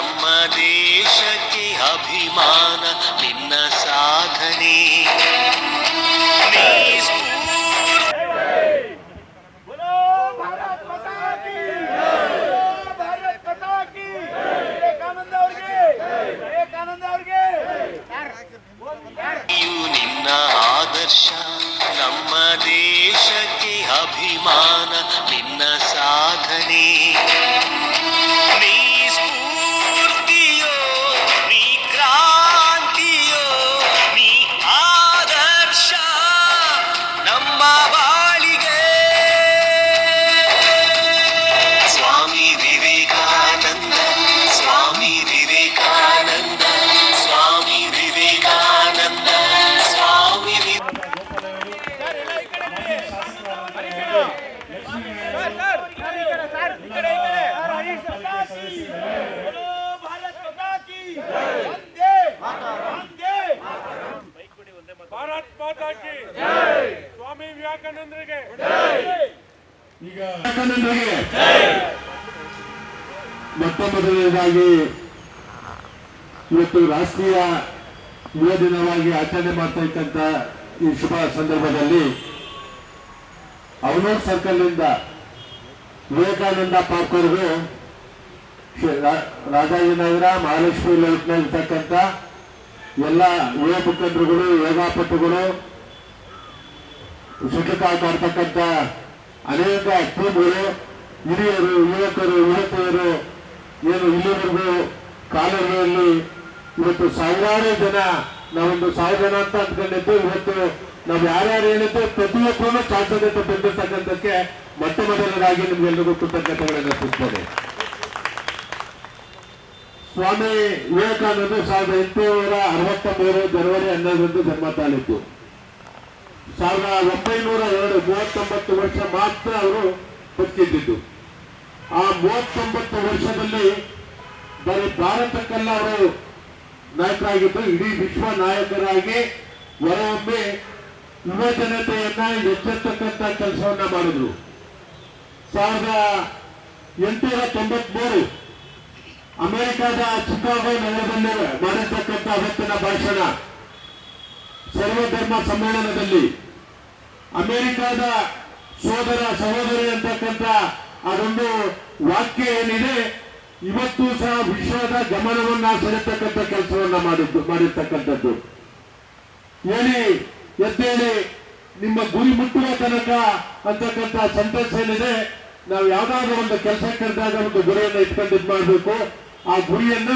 ನಮ್ಮ ದೇಶಕ್ಕೆ ಅಭಿಮಾನ ನಿನ್ನ ಸಾಧನೆ. ನಿನ್ನ ಆದರ್ಶ ನಮ್ಮ ದೇಶಕ್ಕೆ ಅಭಿಮಾನ ನಿನ್ನ ಸಾಧನೆ. ವಿವೇಕಾನಂದರಿಗೆ. ಈಗ ಮೊಟ್ಟ ಮೊದಲನೇದಾಗಿ ಇವತ್ತು ರಾಷ್ಟ್ರೀಯ ಯುವ ದಿನವಾಗಿ ಆಚರಣೆ ಮಾಡ್ತಾ ಇದ್ದಂತ ಈ ಶುಭ ಸಂದರ್ಭದಲ್ಲಿ ಅವನೂರ್ ಸರ್ಕಲ್ನಿಂದ ವಿವೇಕಾನಂದ ಪಾರ್ಕ್ ವರೆಗೂ ಶ್ರೀ ರಾ- ರಾಜಾಜಿನಗರ ಮಹಾಲಕ್ಷ್ಮಿ ಲೇಔಟ್ನಲ್ಲಿ ಇರ್ತಕ್ಕಂಥ ಎಲ್ಲ ಯುವ ಮುಖಂಡರುಗಳು, ಯೋಗಾಪಟುಗಳು ಸ್ವಚ್ಛತಾ ಮಾಡ್ತಕ್ಕಂಥ ಅನೇಕ ಟೀಮ್ಗಳು ಹಿರಿಯರು, ಯುವಕರು, ಯುವತಿಯರು ಏನು ಇಲ್ಲಿವರೆಗೂ ಕಾಲುವೆಯಲ್ಲಿ ಇವತ್ತು ಸಾವಿರಾರು ಜನ ನಾವೊಂದು ಸಾವಿರ ಜನ ಅಂತ ಅಂದ್ಕೊಂಡಿದ್ದು, ಇವತ್ತು ನಾವು ಯಾರ್ಯಾರು ಹೇಳಿದ್ದು ಪ್ರತಿಯೊಬ್ಬರೂ ಚಾಚಲ್ಯತೆ ಬಂದಿರ್ತಕ್ಕಂಥಕ್ಕೆ ಮೊಟ್ಟ ಮೊದಲನೇದಾಗಿ ನಿಮ್ಗೆಲ್ಲರಿಗೂ ಕೃತಜ್ಞತೆಗಳನ್ನು ಸಿಗ್ತದೆ ಸ್ವಾಮಿ ವಿವೇಕಾನಂದ ಸಾವಿರದ ಎಂಟುನೂರ ಅರವತ್ತ ಮೂರು ಜನವರಿ ಹನ್ನೆರಡರಂದು ಜನ್ಮ ತಾಳಿದ್ದು. ಸಾವಿರದ ಒಂಬೈನೂರ ಎರಡು, ಮೂವತ್ತೊಂಬತ್ತು ವರ್ಷ ಮಾತ್ರ ಅವರು ಬದುಕಿದ್ದು ಆ ಮೂವತ್ತೊಂಬತ್ತು ವರ್ಷದಲ್ಲಿ ಬರೀ ಭಾರತಕ್ಕೆಲ್ಲ ಅವರು ನಾಯಕರಾಗಿದ್ದು, ಇಡೀ ವಿಶ್ವ ನಾಯಕರಾಗಿ ಹೊರಹೊಮ್ಮೆ ಯುವ ಜನತೆಯನ್ನ ಎಚ್ಚೆತ್ತಕ್ಕಂತ ಕೆಲಸವನ್ನ ಮಾಡಿದ್ರು. ಸಾವಿರದ ಎಂಟುನೂರ ತೊಂಬತ್ಮೂರು ಅಮೆರಿಕದ ಚಿಕಾಗೋ ನಗರದಲ್ಲಿ ಮಾಡಿರ್ತಕ್ಕಂಥ ಅವತ್ತಿನ ಭಾಷಣ. ಸರ್ವಧರ್ಮ ಸಮ್ಮೇಳನದಲ್ಲಿ ಅಮೆರಿಕದ ಸೋದರ ಸಹೋದರಿ ಅಂತಕ್ಕಂಥ ಅದೊಂದು ವಾಕ್ಯ ಏನಿದೆ, ಇವತ್ತು ಸಹ ವಿಶ್ವದ ಗಮನವನ್ನ ಸೆಳೆತಕ್ಕಂಥ ಕೆಲಸವನ್ನ ಮಾಡಿದ್ದು, ಮಾಡಿರ್ತಕ್ಕಂಥದ್ದು. ಹೇಳಿ, ಎದ್ದೇಳಿ, ನಿಮ್ಮ ಗುರಿ ಮುಟ್ಟುವ ತನಕ ಅಂತಕ್ಕಂಥ ಸೆಂಟೆನ್ಸ್ ಏನಿದೆ, ನಾವು ಯಾವ್ದಾದ್ರು ಒಂದು ಕೆಲಸ ಕರೆದಾಗ ಒಂದು ಗುರಿಯನ್ನ ಇಟ್ಕೊಂಡು ಮಾಡಬೇಕು ಮಾಡ್ಬೇಕು. ಆ ಗುರಿಯನ್ನ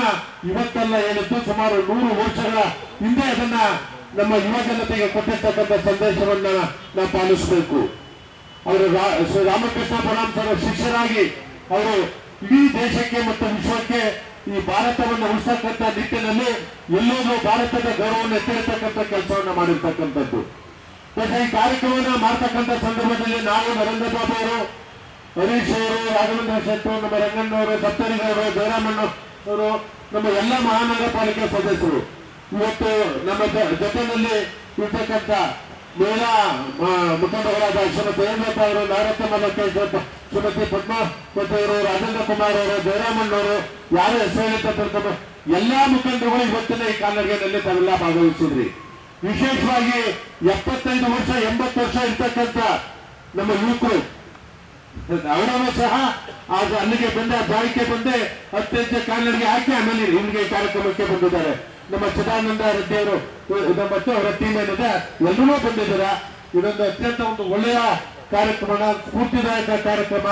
ಇವತ್ತೆಲ್ಲ ಏನಿತ್ತು, ಸುಮಾರು ನೂರು ವರ್ಷಗಳ ಹಿಂದೆ ಅದನ್ನ ನಮ್ಮ ಯುವ ಜನತೆಗೆ ಕೊಟ್ಟಿರ್ತಕ್ಕಂಥ ಸಂದೇಶವನ್ನ ನಾವು ಪಾಲಿಸಬೇಕು. ಅವರು ರಾಮಕೃಷ್ಣ ಪರಮಹಂಸರ ಶಿಷ್ಯರಾಗಿ ಅವರು ಇಡೀ ದೇಶಕ್ಕೆ ಮತ್ತು ವಿಶ್ವಕ್ಕೆ ಈ ಭಾರತವನ್ನು ಉಳಿಸತಕ್ಕಂಥ ನಿಟ್ಟಿನಲ್ಲಿ ಎಲ್ಲರೂ ಭಾರತದ ಗೌರವವನ್ನು ಎತ್ತಿರತಕ್ಕಂಥ ಕೆಲಸವನ್ನ ಮಾಡಿರ್ತಕ್ಕಂಥದ್ದು. ಮತ್ತೆ ಈ ಕಾರ್ಯಕ್ರಮವನ್ನು ಮಾಡ್ತಕ್ಕಂಥ ಸಂದರ್ಭದಲ್ಲಿ ನಾವು ನರೇಂದ್ರ ಬಾಬು ಅವರು, ಹರೀಶ್ ಅವರು, ರಾಘವೇಂದ್ರ ಶೆಟ್ಟಿ ನಮ್ಮ ರಂಗಣ್ಣವರು ಜಯರಾಮಣ್ಣ ಅವರು ನಮ್ಮ ಎಲ್ಲ ಮಹಾನಗರ ಪಾಲಿಕೆ ಸದಸ್ಯರು. ಇವತ್ತು ನಮ್ಮ ಜೊತೆಯಲ್ಲಿ ಇರ್ತಕ್ಕಂಥ ಮಹಿಳಾ ಮುಖಂಡರಾದ ಶ್ರೀಮತಿ ಹೇಮಲತಾ ಅವರು ನಾರತ್ತಮ್ಮ ಶ್ರೀಮತಿ ಪದ್ಮಾವತಿ ಅವರು ರಾಜೇಂದ್ರ ಕುಮಾರ್ ಅವರು ಜಯರಾಮಣ್ಣ ಅವರು, ಯಾರು ಹೆಸರು ಎಲ್ಲಾ ಮುಖಂಡರುಗಳು ಇವತ್ತಿನ ಈ ಕಾಲ್ನಡಿಗೆಯಲ್ಲಿ ತಾವೆಲ್ಲ ಭಾಗವಹಿಸಿದ್ರಿ. ವಿಶೇಷವಾಗಿ ಎಪ್ಪತ್ತೈದು ವರ್ಷ, ಎಂಬತ್ತು ವರ್ಷ ಇರ್ತಕ್ಕಂಥ ನಮ್ಮ ಯುವಕರು, ಅವರನ್ನು ಸಹ ಅಲ್ಲಿಗೆ ಬಂದ ಜಾಗಕ್ಕೆ ಬಂದೆ, ಅತ್ಯಂತ ಕಾಲ್ನಡಿಗೆ ಹಾಕಿ ಆಮೇಲೆ ನಿಮಗೆ ಕಾರ್ಯಕ್ರಮಕ್ಕೆ ಬಂದಿದ್ದಾರೆ. ನಮ್ಮ ಚಿದಾನಂದ ರೆಡ್ಡಿ ಅವರು ಮತ್ತು ಅವರ ಟೀಮ್ ಏನಿದೆ ಎಲ್ಲರೂ ಬಂದಿದ್ದಾರೆ? ಇದೊಂದು ಅತ್ಯಂತ ಒಂದು ಒಳ್ಳೆಯ ಕಾರ್ಯಕ್ರಮ, ಸ್ಫೂರ್ತಿದಾಯಕ ಕಾರ್ಯಕ್ರಮ.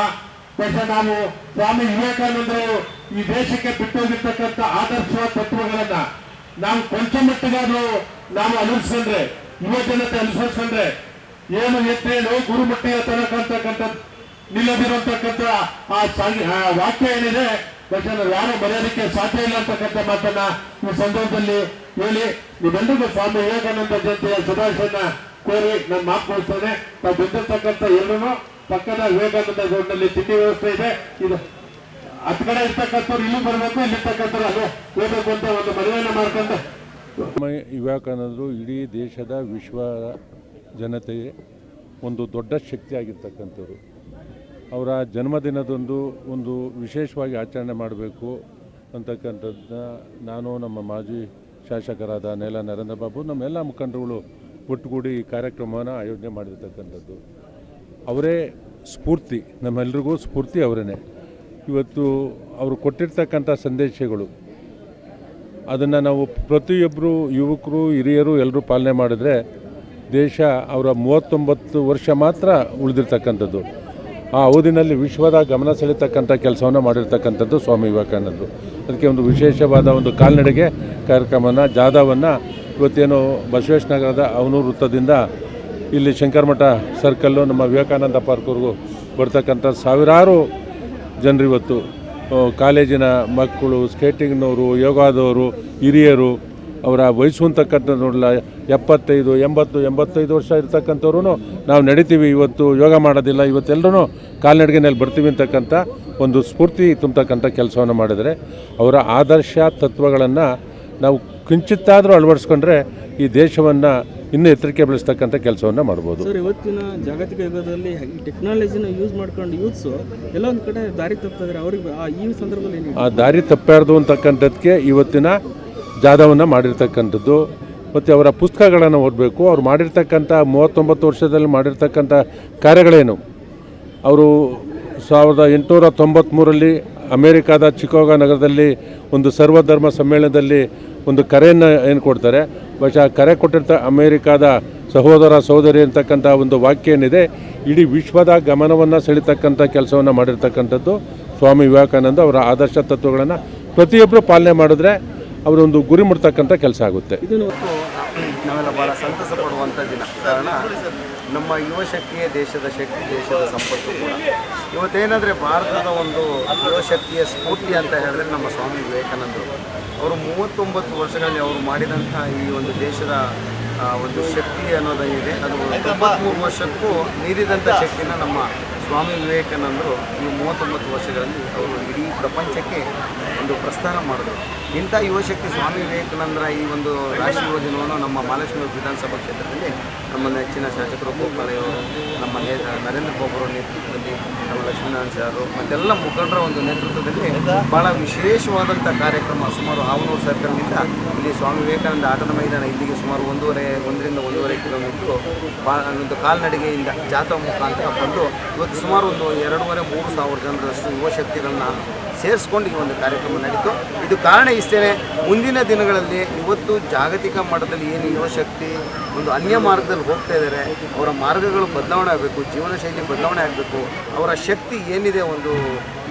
ಬಹುಶಃ ನಾವು ಸ್ವಾಮಿ ವಿವೇಕಾನಂದರು ಈ ದೇಶಕ್ಕೆ ಬಿಟ್ಟೋಗಿರ್ತಕ್ಕಂಥ ಆದರ್ಶ ತತ್ವಗಳನ್ನ ನಾವು ಕೊಂಚ ಮಟ್ಟಿಗಾದ್ರೂ ನಾವು ಅನುಸರಿಸ್ಕೊಂಡ್ರೆ, ಯುವ ಜನತೆ ಅನುಸರಿಸ್ಕೊಂಡ್ರೆ, ಏನು ಎತ್ತೇಳು ಗುರುಮಟ್ಟಿಯ ತನಕ ಅಂತಕ್ಕಂಥ ಆ ವಾಕ್ಯ ಏನಿದೆ ನಾವು ಯಾರು ಮರೆಯೋದಕ್ಕೆ ಸಾಧ್ಯ ಇಲ್ಲ ಅಂತಕ್ಕಂಥ ಮಾತನ್ನ ಈ ಸಂದರ್ಭದಲ್ಲಿ ಹೇಳಿ. ನಿಮ್ಮೆಲ್ಲರಿಗೂ ಸ್ವಾಮಿ ವಿವೇಕಾನಂದ ಜಯಂತಿಯ ಶುಭಾಶಯನ ಕೋರಿ ನಾನು ಮಾತು ಕೊಡ್ತೇನೆ ನಾವು ಬಂದಿರ್ತಕ್ಕಂಥ ಎಲ್ಲರೂ ಪಕ್ಕದ ವಿವೇಕಾನಂದ ರೋಡ್ನಲ್ಲಿ ತಿಂಡಿ ವ್ಯವಸ್ಥೆ ಇದೆ. ಇದು ಹತ್ ಕಡೆ ಇರ್ತಕ್ಕಂಥವ್ರು ಇಲ್ಲಿ ಬರಬೇಕು, ಇಲ್ಲಿರ್ತಕ್ಕಂಥವ್ರು ಅದು ಹೋಗ್ಬೇಕು ಅಂತ ಒಂದು ಮನವಿಯನ್ನು ಮಾಡ್ಕೊಂಡು. ವಿವೇಕಾನಂದರು ಇಡೀ ದೇಶದ ವಿಶ್ವ ಜನತೆಗೆ ಒಂದು ದೊಡ್ಡ ಶಕ್ತಿಯಾಗಿರ್ತಕ್ಕಂಥವ್ರು ಅವರ ಜನ್ಮದಿನದಂದು ಒಂದು ವಿಶೇಷವಾಗಿ ಆಚರಣೆ ಮಾಡಬೇಕು ಅಂತಕ್ಕಂಥದ್ದನ್ನ ನಾನು ನಮ್ಮ ಮಾಜಿ ಶಾಸಕರಾದ ನೆಲ ನರೇಂದ್ರ ಬಾಬು ನಮ್ಮೆಲ್ಲ ಮುಖಂಡರುಗಳು ಒಟ್ಟುಗೂಡಿ ಈ ಕಾರ್ಯಕ್ರಮವನ್ನು ಆಯೋಜನೆ ಮಾಡಿರ್ತಕ್ಕಂಥದ್ದು. ಅವರೇ ಸ್ಫೂರ್ತಿ, ನಮ್ಮೆಲ್ರಿಗೂ ಸ್ಫೂರ್ತಿ ಅವರೇ ಇವತ್ತು ಅವರು ಕೊಟ್ಟಿರ್ತಕ್ಕಂಥ ಸಂದೇಶಗಳು, ಅದನ್ನು ನಾವು ಪ್ರತಿಯೊಬ್ಬರು ಯುವಕರು, ಹಿರಿಯರು ಎಲ್ಲರೂ ಪಾಲನೆ ಮಾಡಿದ್ರೆ ದೇಶ ಅವರ ಮೂವತ್ತೊಂಬತ್ತು ವರ್ಷ ಮಾತ್ರ ಉಳಿದಿರ್ತಕ್ಕಂಥದ್ದು. ಆ ಊರಿನಲ್ಲಿ ವಿಶ್ವದ ಗಮನ ಸೆಳೀತಕ್ಕಂಥ ಕೆಲಸವನ್ನು ಮಾಡಿರ್ತಕ್ಕಂಥದ್ದು ಸ್ವಾಮಿ ವಿವೇಕಾನಂದರು. ಅದಕ್ಕೆ ಒಂದು ವಿಶೇಷವಾದ ಒಂದು ಕಾಲ್ನಡಿಗೆ ಕಾರ್ಯಕ್ರಮನ ಜಾಥಾವನ್ನು ಇವತ್ತೇನು ಬಸವೇಶ್ವರ ನಗರದ ಅವನೂರು ವೃತ್ತದಿಂದ ಇಲ್ಲಿ ಶಂಕರಮಠ ಸರ್ಕಲ್ಲು ನಮ್ಮ ವಿವೇಕಾನಂದ ಪಾರ್ಕ್ವರೆಗೂ ಬರ್ತಕ್ಕಂಥ ಸಾವಿರಾರು ಜನರು ಇವತ್ತು ಕಾಲೇಜಿನ ಮಕ್ಕಳು ಸ್ಕೇಟಿಂಗ್ನವರು ಯೋಗಾದವರು, ಹಿರಿಯರು ಅವರ ವಯಸ್ಸು ನೋಡಲ್ಲ ಎಪ್ಪತ್ತೈದು ಎಂಬತ್ತು ಎಂಬತ್ತೈದು ವರ್ಷ ಇರ್ತಕ್ಕಂಥವ್ರು ನಾವು ನಡಿತೀವಿ. ಇವತ್ತು ಯೋಗ ಮಾಡೋದಿಲ್ಲ ಇವತ್ತೆಲ್ಲರೂ ಕಾಲ್ನಡಿಗೆನಲ್ಲಿ ಬರ್ತೀವಿ ಅಂತಕ್ಕಂಥ ಒಂದು ಸ್ಫೂರ್ತಿ ತುಂಬತಕ್ಕಂಥ ಕೆಲಸವನ್ನು ಮಾಡಿದರೆ ಅವರ ಆದರ್ಶ ತತ್ವಗಳನ್ನು ನಾವು ಕಿಂಚಿತ್ತಾದರೂ ಅಳವಡಿಸ್ಕೊಂಡ್ರೆ ಈ ದೇಶವನ್ನು ಇನ್ನೂ ಎತ್ತರಕ್ಕೆ ಬೆಳೆಸ್ತಕ್ಕಂಥ ಕೆಲಸವನ್ನು ಮಾಡ್ಬೋದು. ಸರ್ ಇವತ್ತಿನ ಜಾಗತಿಕ ಯುಗದಲ್ಲಿ ಈ ಟೆಕ್ನಾಲಜಿನ ಯೂಸ್ ಮಾಡ್ಕೊಂಡು ಯೂತ್ಸು ಎಲ್ಲ ಒಂದು ಕಡೆ ದಾರಿ ತಪ್ಪಿದ್ರೆ ಅವ್ರಿಗೆ ಆ ಈ ಸಂದರ್ಭದಲ್ಲಿ ಆ ದಾರಿ ತಪ್ಪಾರ್ದು ಅಂತಕ್ಕಂಥದ್ದಕ್ಕೆ ಇವತ್ತಿನ ಜಾಥವನ್ನು ಮಾಡಿರ್ತಕ್ಕಂಥದ್ದು, ಮತ್ತು ಅವರ ಪುಸ್ತಕಗಳನ್ನು ಓದಬೇಕು. ಅವ್ರು ಮಾಡಿರ್ತಕ್ಕಂಥ ಮೂವತ್ತೊಂಬತ್ತು ವರ್ಷದಲ್ಲಿ ಮಾಡಿರ್ತಕ್ಕಂಥ ಕಾರ್ಯಗಳೇನು? ಅವರು ಸಾವಿರದ ಎಂಟುನೂರ ತೊಂಬತ್ತ್ಮೂರಲ್ಲಿ ಅಮೇರಿಕಾದ ಚಿಕೋಗ ನಗರದಲ್ಲಿ ಒಂದು ಸರ್ವಧರ್ಮ ಸಮ್ಮೇಳನದಲ್ಲಿ ಒಂದು ಕರೆಯನ್ನು ಏನು ಕೊಡ್ತಾರೆ? ಬಹುಶಃ ಕರೆ ಕೊಟ್ಟಿರ್ತ ಅಮೇರಿಕಾದ ಸಹೋದರ ಸಹೋದರಿ ಅಂತಕ್ಕಂಥ ಒಂದು ವಾಕ್ಯ ಏನಿದೆ ಇಡೀ ವಿಶ್ವದ ಗಮನವನ್ನು ಸೆಳೀತಕ್ಕಂಥ ಕೆಲಸವನ್ನು ಮಾಡಿರ್ತಕ್ಕಂಥದ್ದು ಸ್ವಾಮಿ ವಿವೇಕಾನಂದ ಅವರ ಆದರ್ಶ ತತ್ವಗಳನ್ನು ಪ್ರತಿಯೊಬ್ಬರು ಪಾಲನೆ ಮಾಡಿದ್ರೆ ಅವರೊಂದು ಗುರಿ ಮುಡ್ತಕ್ಕಂಥ ಕೆಲಸ ಆಗುತ್ತೆ. ನಾವೆಲ್ಲ ಭಾಳ ಸಂತಸ ಪಡುವಂಥ ದಿನ. ಕಾರಣ, ನಮ್ಮ ಯುವ ಶಕ್ತಿಯೇ ದೇಶದ ಶಕ್ತಿ, ದೇಶದ ಸಂಪತ್ತು ಕೂಡ. ಇವತ್ತೇನಾದರೆ ಭಾರತದ ಒಂದು ಯುವ ಶಕ್ತಿಯ ಸ್ಫೂರ್ತಿ ಅಂತ ಹೇಳಿದ್ರೆ ನಮ್ಮ ಸ್ವಾಮಿ ವಿವೇಕಾನಂದರು. ಅವರು ಮೂವತ್ತೊಂಬತ್ತು ವರ್ಷಗಳಲ್ಲಿ ಅವರು ಮಾಡಿದಂಥ ಈ ಒಂದು ದೇಶದ ಒಂದು ಶಕ್ತಿ ಅನ್ನೋದೇನಿದೆ ಅದು ತೊಂಬತ್ಮೂರು ವರ್ಷಕ್ಕೂ ಮೀರಿದಂಥ ಶಕ್ತಿನ ನಮ್ಮ ಸ್ವಾಮಿ ವಿವೇಕಾನಂದರು ಈ ಮೂವತ್ತೊಂಬತ್ತು ವರ್ಷಗಳಲ್ಲಿ ಅವರು ಇಡೀ ಪ್ರಪಂಚಕ್ಕೆ ಒಂದು ಪ್ರಸ್ಥಾನ ಮಾಡಿದರು. ಇಂಥ ಯುವಶಕ್ತಿ ಸ್ವಾಮಿ ವಿವೇಕಾನಂದರ ಈ ಒಂದು ರಾಷ್ಟ್ರೀಯ ಯೋಜನೆಯನ್ನು ನಮ್ಮ ಮಹಾಲಕ್ಷ್ಮಿ ವಿಧಾನಸಭಾ ಕ್ಷೇತ್ರದಲ್ಲಿ ನಮ್ಮ ನೆಚ್ಚಿನ ಶಾಸಕರು ಗೋಪಾಲಯ್ಯವರು ನಮ್ಮ ನರೇಂದ್ರ ಬಾಬುರ ನೇತೃತ್ವದಲ್ಲಿ ನಮ್ಮ ಲಕ್ಷ್ಮೀನಾರಾಯಣ ಸಾರು ಮತ್ತೆಲ್ಲ ಮುಖಂಡರ ಒಂದು ನೇತೃತ್ವದಲ್ಲಿ ಭಾಳ ವಿಶೇಷವಾದಂಥ ಕಾರ್ಯಕ್ರಮ ಸುಮಾರು ಆವನೂರು ಸರ್ಕಲ್ನಿಂದ ಇಲ್ಲಿ ಸ್ವಾಮಿ ವಿವೇಕಾನಂದ ಆಟದ ಮೈದಾನ ಇಲ್ಲಿಗೆ ಸುಮಾರು ಒಂದೂವರೆ, ಒಂದರಿಂದ ಒಂದೂವರೆ ಕಿಲೋಮೀಟ್ರು ಒಂದು ಕಾಲ್ನಡಿಗೆಯಿಂದ ಜಾಥಾ ಮುಖಾಂತರ ಬಂದು ಇವತ್ತು ಸುಮಾರು ಒಂದು ಎರಡೂವರೆ, ಮೂರು ಸಾವಿರ ಜನರಷ್ಟು ಯುವಶಕ್ತಿಗಳನ್ನ ಸೇರಿಸ್ಕೊಂಡು ಈ ಒಂದು ಕಾರ್ಯಕ್ರಮ ನಡೀತು. ಇದು ಕಾರಣ ಇಷ್ಟೇ ಮುಂದಿನ ದಿನಗಳಲ್ಲಿ ಇವತ್ತು ಜಾಗತಿಕ ಮಟ್ಟದಲ್ಲಿ ಏನು ಯುವಶಕ್ತಿ ಒಂದು ಅನ್ಯ ಮಾರ್ಗದಲ್ಲಿ ಹೋಗ್ತಾ ಇದ್ದಾರೆ ಅವರ ಮಾರ್ಗಗಳು ಬದಲಾವಣೆ ಆಗಬೇಕು, ಜೀವನ ಶೈಲಿ ಬದಲಾವಣೆ ಆಗಬೇಕು, ಅವರ ಶಕ್ತಿ ಏನಿದೆ, ಒಂದು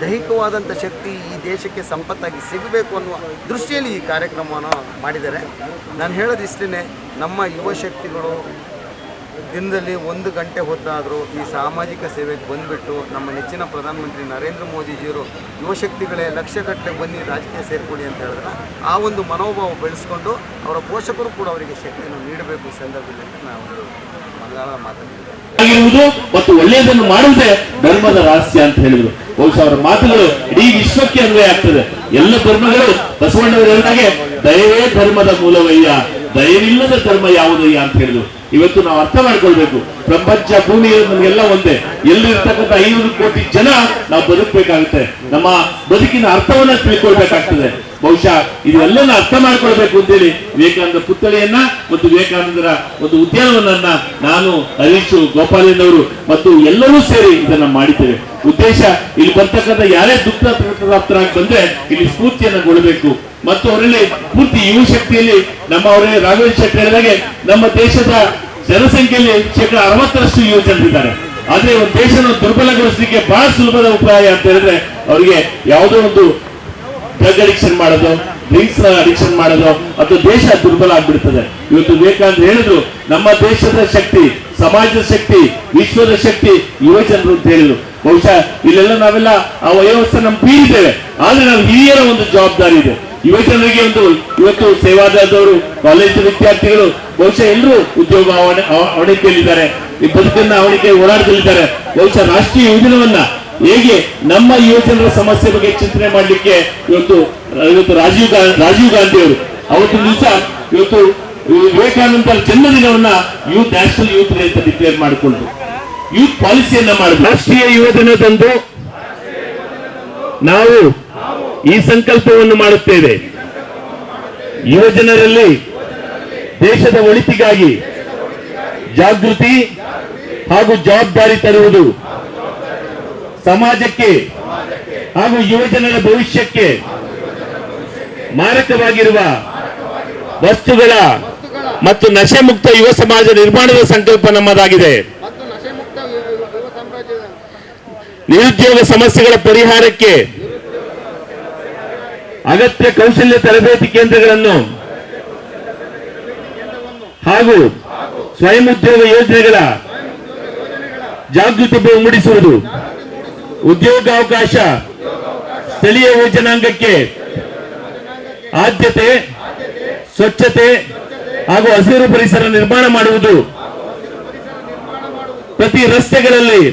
ದೈಹಿಕವಾದಂಥ ಶಕ್ತಿ ಈ ದೇಶಕ್ಕೆ ಸಂಪತ್ತಾಗಿ ಸಿಗಬೇಕು ಅನ್ನುವ ದೃಷ್ಟಿಯಲ್ಲಿ ಈ ಕಾರ್ಯಕ್ರಮವನ್ನು ಮಾಡಿದ್ದಾರೆ. ನಾನು ಹೇಳೋದು ಇಷ್ಟೇ ನಮ್ಮ ಯುವ ಶಕ್ತಿಗಳು ದಿನದಲ್ಲಿ ಒಂದು ಗಂಟೆ ಹೊತ್ತಾದರೂ ಈ ಸಾಮಾಜಿಕ ಸೇವೆಗೆ ಬಂದುಬಿಟ್ಟು ನಮ್ಮ ನೆಚ್ಚಿನ ಪ್ರಧಾನಮಂತ್ರಿ ನರೇಂದ್ರ ಮೋದಿಜಿಯವರು ಯುವಶಕ್ತಿಗಳೇ ಲಕ್ಷಗಟ್ಟಲೆ ಬನ್ನಿ, ರಾಜಕೀಯ ಸೇರ್ಕೊಳ್ಳಿ ಅಂತ ಹೇಳಿದ್ರೆ ಆ ಒಂದು ಮನೋಭಾವ ಬೆಳೆಸ್ಕೊಂಡು ಅವರ ಪೋಷಕರು ಕೂಡ ಅವರಿಗೆ ಶಕ್ತಿಯನ್ನು ನೀಡಬೇಕು ಈ ಸಂದರ್ಭದಲ್ಲಿ ನಾವು ಮಂಗಳ ಮಾತಾಡಿದ್ದೇವೆ. ಮತ್ತು ಒಳ್ಳೆಯದನ್ನು ಮಾಡುವುದೇ ಧರ್ಮದ ರಹಸ್ಯ ಅಂತ ಹೇಳಿದರು. ಬಹುಶಃ ಅವರ ಮಾತುಗಳು ಇಡೀ ವಿಶ್ವಕ್ಕೆ ಅನ್ವಯ ಆಗ್ತದೆ. ಎಲ್ಲ ಧರ್ಮಗಳು ಬಸವಣ್ಣವರ ಹೇಳಿದಾಗೆ ದಯವೇ ಧರ್ಮದ ಮೂಲವಯ್ಯ. ದಯವಿಲ್ಲದ ಧರ್ಮ ಯಾವುದಯ್ಯ ಅಂತ ಹೇಳಿದ್ರು. ಇವತ್ತು ನಾವು ಅರ್ಥ ಮಾಡ್ಕೊಳ್ಬೇಕು. ಪ್ರಪಂಚ ಭೂಮಿ ನಮಗೆಲ್ಲ ಒಂದೇ. ಎಲ್ಲಿರ್ತಕ್ಕಂಥ ಐನೂರು ಕೋಟಿ ಜನ ನಾವು ಬದುಕಬೇಕಾಗುತ್ತೆ. ನಮ್ಮ ಬದುಕಿನ ಅರ್ಥವನ್ನ ತಿಳ್ಕೊಳ್ಬೇಕಾಗ್ತದೆ. ಬಹುಶಃ ಇದೆಲ್ಲನ ಅರ್ಥ ಮಾಡ್ಕೊಳ್ಬೇಕು ಅಂತೇಳಿ ವಿವೇಕಾನಂದ ಪುತ್ಥಳಿಯನ್ನ ಮತ್ತು ವಿವೇಕಾನಂದರ ಒಂದು ಉದ್ಯಾನವನನ್ನ ನಾನು ಹರೀಶು ಗೋಪಾಲಯ್ಯನವರು ಮತ್ತು ಎಲ್ಲರೂ ಸೇರಿ ಇದನ್ನ ಮಾಡಿದ್ದೇವೆ. ಉದ್ದೇಶ ಇಲ್ಲಿ ಬರ್ತಕ್ಕಂಥ ಯಾರೇ ದುಃಖ ಬಂದ್ರೆ ಇಲ್ಲಿ ಸ್ಫೂರ್ತಿಯನ್ನ ಕೊಡಬೇಕು. ಮತ್ತು ಅವರಲ್ಲಿ ಪೂರ್ತಿ ಯುವ ಶಕ್ತಿಯಲ್ಲಿ ನಮ್ಮ ಅವರೇ ರಾಘವೇಂದ್ರ ಶೆಟ್ಟಿ ಹೇಳಿದಾಗೆ, ನಮ್ಮ ದೇಶದ ಜನಸಂಖ್ಯೆಯಲ್ಲಿ ಶೇಕಡ ಅರವತ್ತರಷ್ಟು ಯುವ ಜನರಿದ್ದಾರೆ. ಆದ್ರೆ ಒಂದು ದೇಶವನ್ನು ದುರ್ಬಲಗೊಳಿಸಲಿಕ್ಕೆ ಬಹಳ ಸುಲಭದ ಉಪಾಯ ಅಂತ ಹೇಳಿದ್ರೆ, ಅವರಿಗೆ ಯಾವುದೋ ಒಂದು ಡ್ರಗ್ ಅಡಿಕ್ಷನ್ ಮಾಡೋದು ಡ್ರಿಂಕ್ಸ್ ಅಡಿಕ್ಷನ್ ಮಾಡೋದು, ಅದು ದೇಶ ದುರ್ಬಲ ಆಗ್ಬಿಡ್ತದೆ. ಇವತ್ತು ವಿವೇಕಾನಂದ ಹೇಳಿದ್ರು, ನಮ್ಮ ದೇಶದ ಶಕ್ತಿ, ಸಮಾಜದ ಶಕ್ತಿ, ವಿಶ್ವದ ಶಕ್ತಿ ಯುವಜನರು ಅಂತ ಹೇಳಿದ್ರು. ಬಹುಶಃ ಇಲ್ಲೆಲ್ಲ ನಾವೆಲ್ಲ ಆ ವಯೋವಸ್ಥೆ ನಮ್ ಬೀರಿದ್ದೇವೆ ಆದ್ರೆ ನಾವು ಹಿರಿಯರ ಒಂದು ಜವಾಬ್ದಾರಿ ಇದೆ. ಯುವಜನರಿಗೆ ಒಂದು, ಇವತ್ತು ಸೇವಾದವರು ಕಾಲೇಜ್ ವಿದ್ಯಾರ್ಥಿಗಳು, ಬಹುಶಃ ಎಲ್ಲರೂ ಉದ್ಯೋಗ ಅವಣಿಕೆಯಲ್ಲಿದ್ದಾರೆ ಈ ಬದುಕನ್ನ ಅವಣಿಕೆ ಓಡಾಟದಲ್ಲಿದ್ದಾರೆ ಬಹುಶಃ ರಾಷ್ಟ್ರೀಯ ಯೋಜನವನ್ನ ಹೇಗೆ ನಮ್ಮ ಯುವಜನರ ಸಮಸ್ಯೆ ಬಗ್ಗೆ ಚಿಂತನೆ ಮಾಡಲಿಕ್ಕೆ ಇವತ್ತು ಇವತ್ತು ರಾಜೀವ್ ಗಾಂಧಿ ರಾಜೀವ್ ಗಾಂಧಿ ಅವರು, ಅವತ್ತು ದಿವಸ ಇವತ್ತು ವಿವೇಕಾನಂದರ ಜನ್ಮದಿನವನ್ನ ಯೂತ್, ನ್ಯಾಷನಲ್ ಯೂತ್ ಡೇ ಅಂತ ಡಿಕ್ಲೇರ್ ಮಾಡಿಕೊಂಡು ಯೂತ್ ಪಾಲಿಸಿಯನ್ನ ಮಾಡಿದ್ರು ರಾಷ್ಟ್ರೀಯ ಯುವ ದಿನದಂದು ನಾವು ಈ ಸಂಕಲ್ಪವನ್ನು ಮಾಡುತ್ತೇವೆ. ಯುವಜನರಲ್ಲಿ ದೇಶದ ಒಳಿತಿಗಾಗಿ ಜಾಗೃತಿ ಹಾಗೂ ಜವಾಬ್ದಾರಿ ತರುವುದು ಸಮಾಜಕ್ಕೆ ಹಾಗೂ ಯುವಜನರ ಭವಿಷ್ಯಕ್ಕೆ ಮಾರಕವಾಗಿರುವ ವಸ್ತುಗಳ ಮತ್ತು ನಶೆ ಮುಕ್ತ ಯುವ ಸಮಾಜ ನಿರ್ಮಾಣದ ಸಂಕಲ್ಪ ನಮ್ಮದಾಗಿದೆ. ನಿರುದ್ಯೋಗ ಸಮಸ್ಯೆಗಳ ಪರಿಹಾರಕ್ಕೆ ಅಗತ್ಯ ಕೌಶಲ್ಯ ತರಬೇತಿ ಕೇಂದ್ರಗಳನ್ನು ಹಾಗೂ ಸ್ವಯಂ ಉದ್ಯೋಗ ಯೋಜನೆಗಳ ಜಾಗೃತಿ ಮೂಡಿಸುವುದು. ಉದ್ಯೋಗಾವಕಾಶ ಸ್ಥಳೀಯ ಯೋಜನಾಂಗಕ್ಕೆ ಆದ್ಯತೆ, ಸ್ವಚ್ಛತೆ ಹಾಗೂ ಹಸಿರು ಪರಿಸರ ನಿರ್ಮಾಣ ಮಾಡುವುದು. ಪ್ರತಿ ರಸ್ತೆಗಳಲ್ಲಿ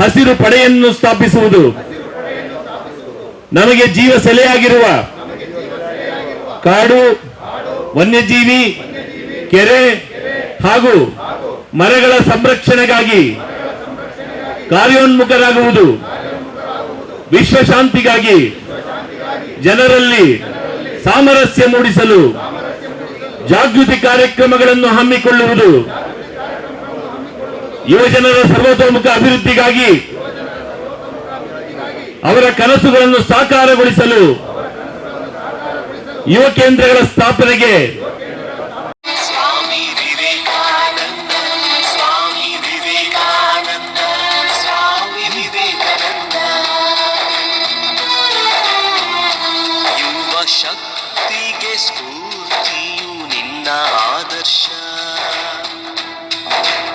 ಹಸಿರು ಪಡೆಯನ್ನು ಸ್ಥಾಪಿಸುವುದು. ನಮಗೆ ಜೀವ ಸೆಲೆಯಾಗಿರುವ ಕಾಡು, ವನ್ಯಜೀವಿ, ಕೆರೆ ಹಾಗೂ ಮರಗಳ ಸಂರಕ್ಷಣೆಗಾಗಿ ಕಾರ್ಯೋನ್ಮುಖರಾಗುವುದು. ವಿಶ್ವಶಾಂತಿಗಾಗಿ ಜನರಲ್ಲಿ ಸಾಮರಸ್ಯ ಮೂಡಿಸಲು ಜಾಗೃತಿ ಕಾರ್ಯಕ್ರಮಗಳನ್ನು ಹಮ್ಮಿಕೊಳ್ಳುವುದು. ಯುವಜನರ ಸರ್ವತೋಮುಖ ಅಭಿವೃದ್ಧಿಗಾಗಿ ಅವರ ಕನಸುಗಳನ್ನು ಸಾಕಾರಗೊಳಿಸಲು ಯುವ ಕೇಂದ್ರಗಳ ಸ್ಥಾಪನೆಗೆ